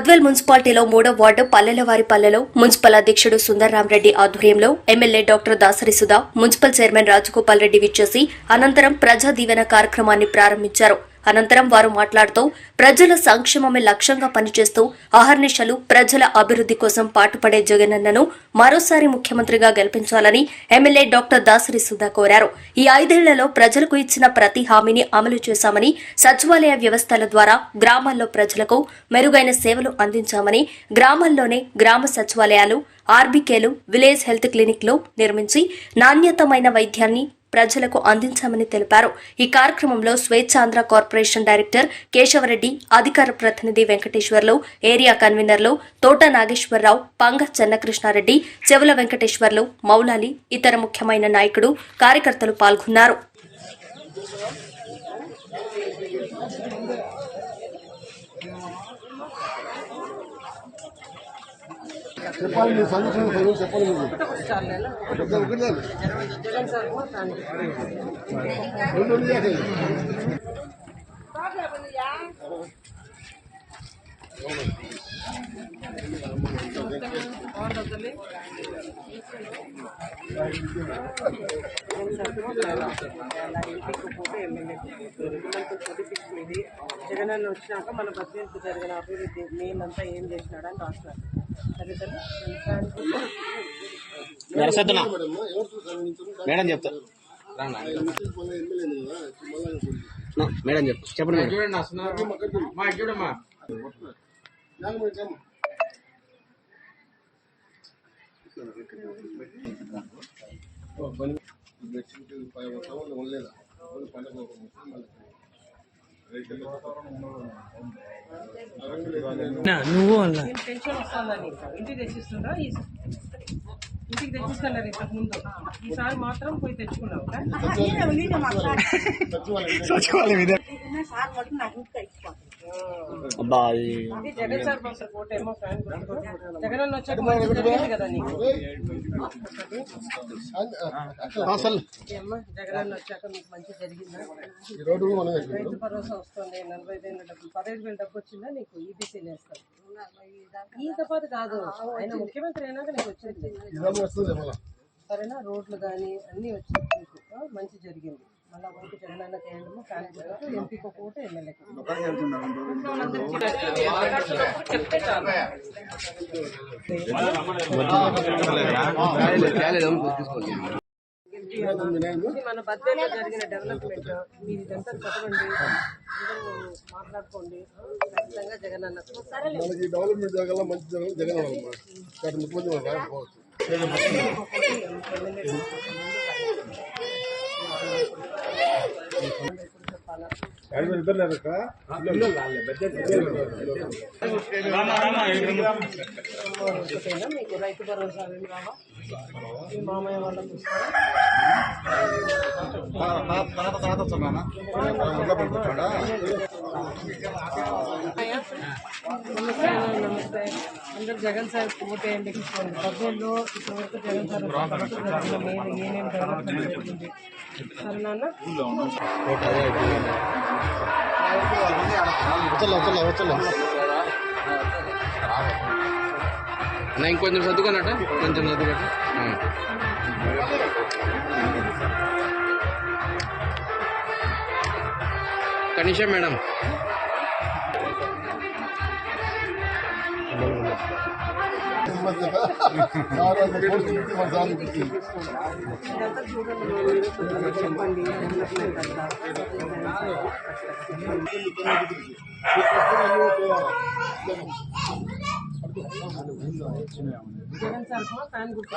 గద్వేల్ మున్సిపాలిటీలో మూడో వార్డు పల్లెలవారి పల్లెలో మున్సిపల్ అధ్యక్షుడు సుందర్రామరెడ్డి ఆధ్వర్యంలో MLA doctor Dasari Sudha municipal chairman Rajagopal Reddy విచ్చేసి అనంతరం ప్రజా దీవెన కార్యక్రమాన్ని ప్రారంభించారు. అనంతరం వారు మాట్లాడుతూ ప్రజల సంక్షేమమే లక్ష్యంగా పనిచేస్తూ అహర్నిశలు ప్రజల అభివృద్ధి కోసం పాటుపడే జగనన్నను మరోసారి ముఖ్యమంత్రిగా గెలిపించాలని ఎమ్మెల్యే డాక్టర్ దాసరి సుధా కోరారు. ఈ ఐదేళ్ళలో ప్రజలకు ఇచ్చిన ప్రతి హామీని అమలు చేశామని సచివాలయ వ్యవస్థల ద్వారా గ్రామాల్లో ప్రజలకు మెరుగైన సేవలు అందించామని గ్రామాల్లోనే గ్రామ సచివాలయాలు ఆర్బీకేలు విలేజ్ హెల్త్ క్లినిక్లు నిర్మించి నాణ్యతమైన వైద్యాన్ని ప్రజలకు అందించామని తెలిపారు. ఈ కార్యక్రమంలో స్వేచ్ఛాంధ్ర కార్పొరేషన్ డైరెక్టర్ కేశవరెడ్డి అధికార ప్రతినిధి వెంకటేశ్వర్లు ఏరియా కన్వీనర్లు తోట నాగేశ్వరరావు పంగ చెన్నకృష్ణారెడ్డి చెవుల వెంకటేశ్వర్లు మౌలాలి ఇతర ముఖ్యమైన నాయకుడు కార్యకర్తలు పాల్గొన్నారు. చెప్పాలి మీరు. సందర్శన చెప్పాలి మీరు రెండు చేసేది. జగనన్న వచ్చినాక మన బడ్జెట్ జరిగిన అభివృద్ధి అంతా ఏం చేసినాడని రాస్తున్నారు మేడం, చెప్తాను. మేడం చెప్తారు రానా. Bedsheet towel ఉండలేదా? పండగ ఎక్కువ. నేను పెన్షన్ వస్తుందా నీకు ఇంటికి తెచ్చిస్తుందా ఈ ఇంటికి తెచ్చిస్తున్నారు ఇంతకు ముందు. ఈసారి మాత్రం పోయి తెచ్చుకున్నావు సచివాలయం జగన్ సార్ జగన్ అన్న వచ్చాక మంచి కదా నీకు? అసలు ఏమ్మా జగన్ అన్న వచ్చాక నీకు మంచి జరిగిందా. రైతు భరోసా వస్తుంది నలభై ఐదు వేల డబ్బులు పదహైదు వేల డబ్బు వచ్చిందా నీకు? ఈబీసీ వేస్తారు. ఈ తపాది కాదు. ఆయన ముఖ్యమంత్రి అయినాక నీకు వచ్చింది. సరేనా? రోడ్లు కానీ అన్నీ వచ్చాయి నీకు. మంచి జరిగింది. మళ్ళీ ఓటు చేయడము ఎంపీకి ఒక ఓటు ఎమ్మెల్యేకి మన బద్దెలో జరిగిన డెవలప్మెంట్ మీరు ఇదంతా చదవండి అందరూ మాట్లాడుకోండి. ఖచ్చితంగా మనకి డెవలప్మెంట్ జరగాల మంచి జరగాలి జగన్ ముఖ్యమంత్రి రాకపోవచ్చు. మీకు రైతు భరోసా రావా మీ మామయ్య వాళ్ళకి నమస్తే అందరు జగన్ సార్ ఓటేయండి బడ్జెట్లో ఇప్పటివరకు జగన్ సార్ తర్వాత మెయిన్ ఏమేమి డెవలప్మెంట్ అన్న ఇంకొంచెం చదువుకున్నట్ట కొంచెం చదువుకట కనీసం మేడం. జగన్ సార్ ఫ్యాన్ గుర్తు